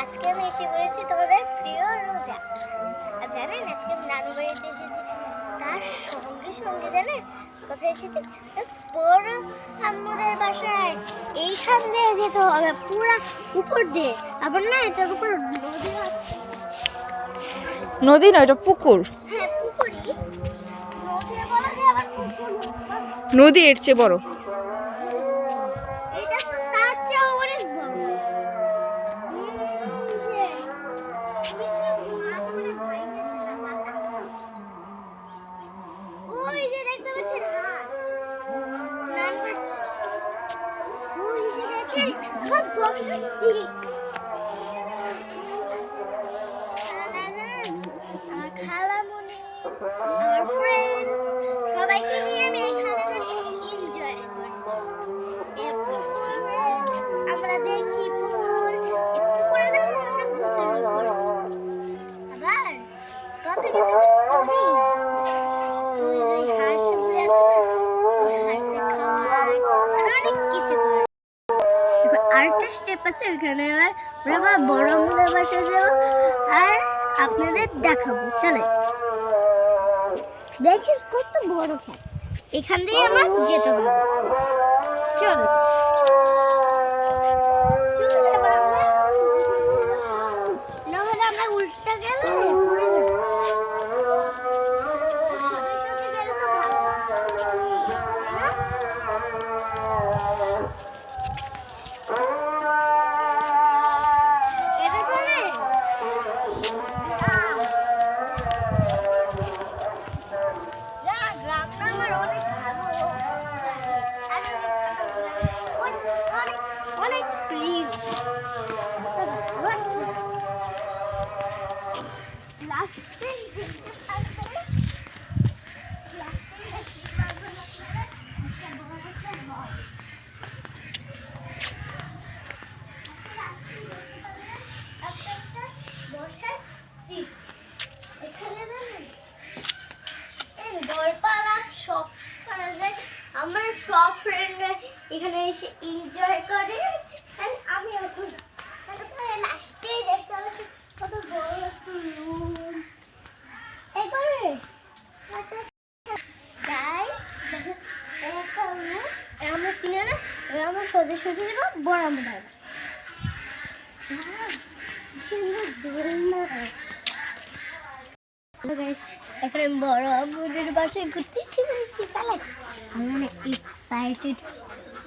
আজকে আমি এসে পড়েছি তোমাদের প্রিয় রোজা। আর জানেন আজকে আমি নানু বাড়িতে এসেছি। তার সঙ্গে সঙ্গে জানেন কোথায় এসেছি? বড় আম্মুদের বাসায়। এইখান দিয়ে যেতে হবে পুরা উপর দিয়ে। আবার না এটার উপর নদী নদী নয় এটা পুকুর। হ্যাঁ পুকুর নদী এর চেয়ে বড়। যে দেখেন আমার বকরী আরেকটা স্টেপ আছে, ওখানে এবার আমরা বড় আমাদের বাসায় যাব আর আপনাদের দেখাবো। চলে দেখেন কত বড় খেত এখান দিয়ে আমার যেতে হবে। চলো। আমার সব ফ্রেন্ডরা এখানে এসে এনজয় করে। আর আমি এখন তারপরে দেখতে পাচ্ছি, কত বড় একটা রুম এবারে আমরা না আমরা বড় গাইস এখানে বড় আব্বুদের বাসায় ঘুরতে এসে পড়েছি চালে আমি অনেক এক্সাইটেড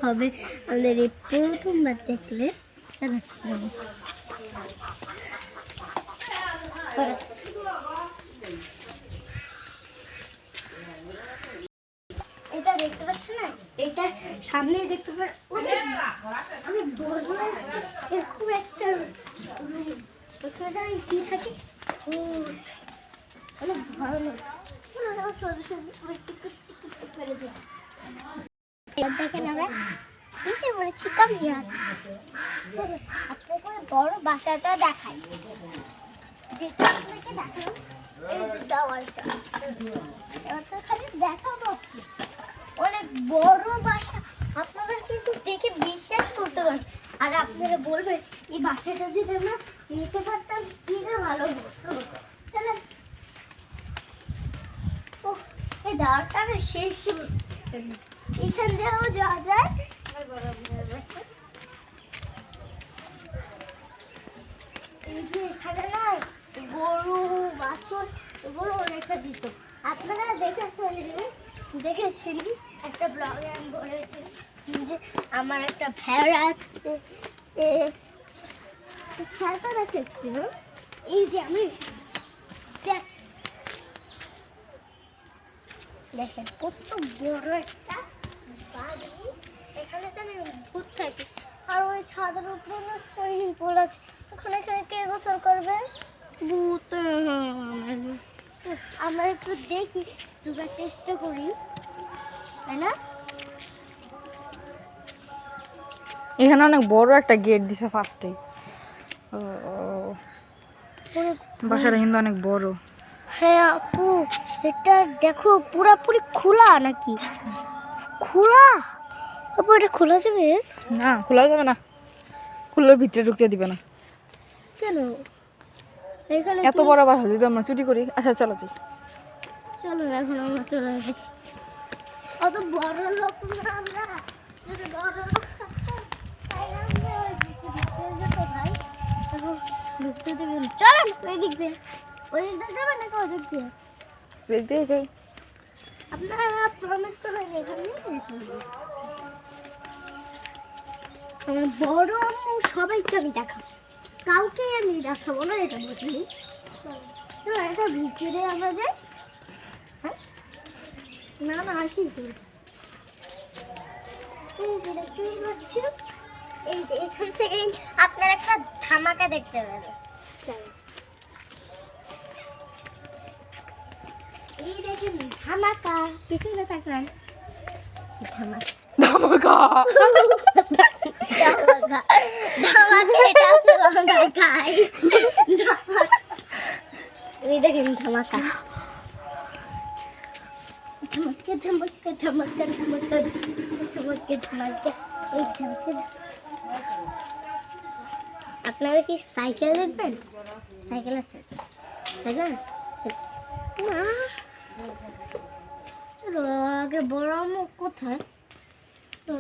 হবে আমাদের এই প্রথমবার দেখলে। চলো, যাব। এটা দেখতে পাচ্ছ না? এটা সামনে দেখতে পার এরকম একটা কি থাকে? আপনাকে বড় বাসাটা দেখাই। আপনাকে খালি দেখাবো। অনেক বড় বাসা। কিন্তু দেখে বিশ্বাস করতে পারেন আর আপনারা বলবেন, এই বাসাটা যদি আমরা নিতে পারতাম, কি না ভালো হতো চলেন ও না শেষ এখান দিয়েও যাওয়া যায়। এই যে এখানে না গরু, বাছুর এগুলো রেখে দিত। আপনারা দেখেছেন দেখেছেন, একটা ব্লগে আমি বলেছি যে আমার একটা ভেড়া আছে। ভেড়াটা রেখেছিল এই যে আমি দেখ দেখেন কত বড় একটা বাড়ি। এখানে তো আমি ভূত থাকি। আর ওই ছাদের উপরে না সুইমিং পুল আছে। ওখানে এখানে কে গোসল করবে? ভূত আমরা একটু দেখি ঢুকার চেষ্টা করি। তাই না? এখানে অনেক বড় একটা গেট দিছে ফার্স্টে বাসাটা কিন্তু অনেক বড়। হ্যাঁ আপু এটা দেখো পুরাপুরি খোলা নাকি? খোলা? আপু এটা খোলা যাবে? না খোলা যাবে না। খুললে ভিতরে ঢুকতে দিবে না। কেন? এখানে এত বড় বাসা যদি আমরা চুরি করি। আচ্ছা চলো যাই। চলো এখন আমরা চলে যাই অত বড় লোক না আমরা। বড় লোক ঢুকতে দেবে না। চলেন দিয়ে। ওই দিক দিয়ে যাবেন নাকি ওই দিক দিয়ে দেখতে যাই। আপনারা প্রমিস করেন এখানে আমার বড় আম্মু সবাইকে আমি দেখাবো। কাউকে আমি দেখাবো না এটা বুঝলি তো এটা ভিতরে আমরা যাই। হ্যাঁ? না না আসি এখান থেকে আপনার একটা ধামাকা দেখতে পাবেন চলো এই দেখেন ধামাকা পিছনে তাকান ধামাকা ধামাকা ধামাকা ধামাকা এটা আছে ধামাকায় ধামাকা এই দেখেন ধামাকা ধামাকা ধামাকা ধামাকা ধামাকা ধামাকা ধামাকা এই ধামাকা আপনারা কি সাইকেল দেখবেন? সাইকেল আছে। দেখবেন? না চলো আগে বড় মুখ কোথায়? তো।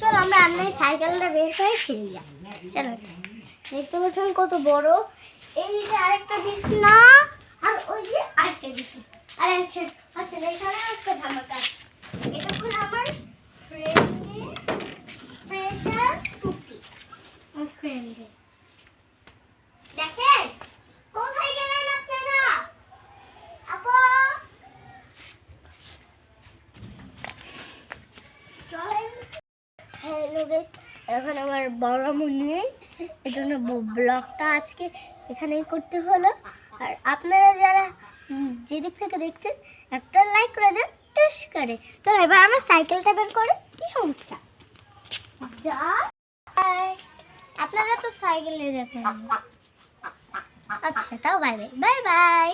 চলো আমরা আপনার সাইকেলটা বের করে যাই চলো। দেখতে পাচ্ছেন কত বড়? এই যে আরেকটা বিছনা, আর ওই যে আরেকটা বিছনা। আর একটা আসলে এখানে একটা ধামাকা এটা আমার হ্যালো এখন আমার বড় মনে এই জন্য ব্লগটা আজকে এখানেই করতে হলো। আর আপনারা যারা যেদিক থেকে দেখছেন, একটা লাইক করে দেন টেস্ট করে। তো এবার আমরা সাইকেলটা বের করে। কি সমস্যা? যা। আপনারা তো সাইকেলে দেখেন। আচ্ছা তাও বাই বাই বাই বাই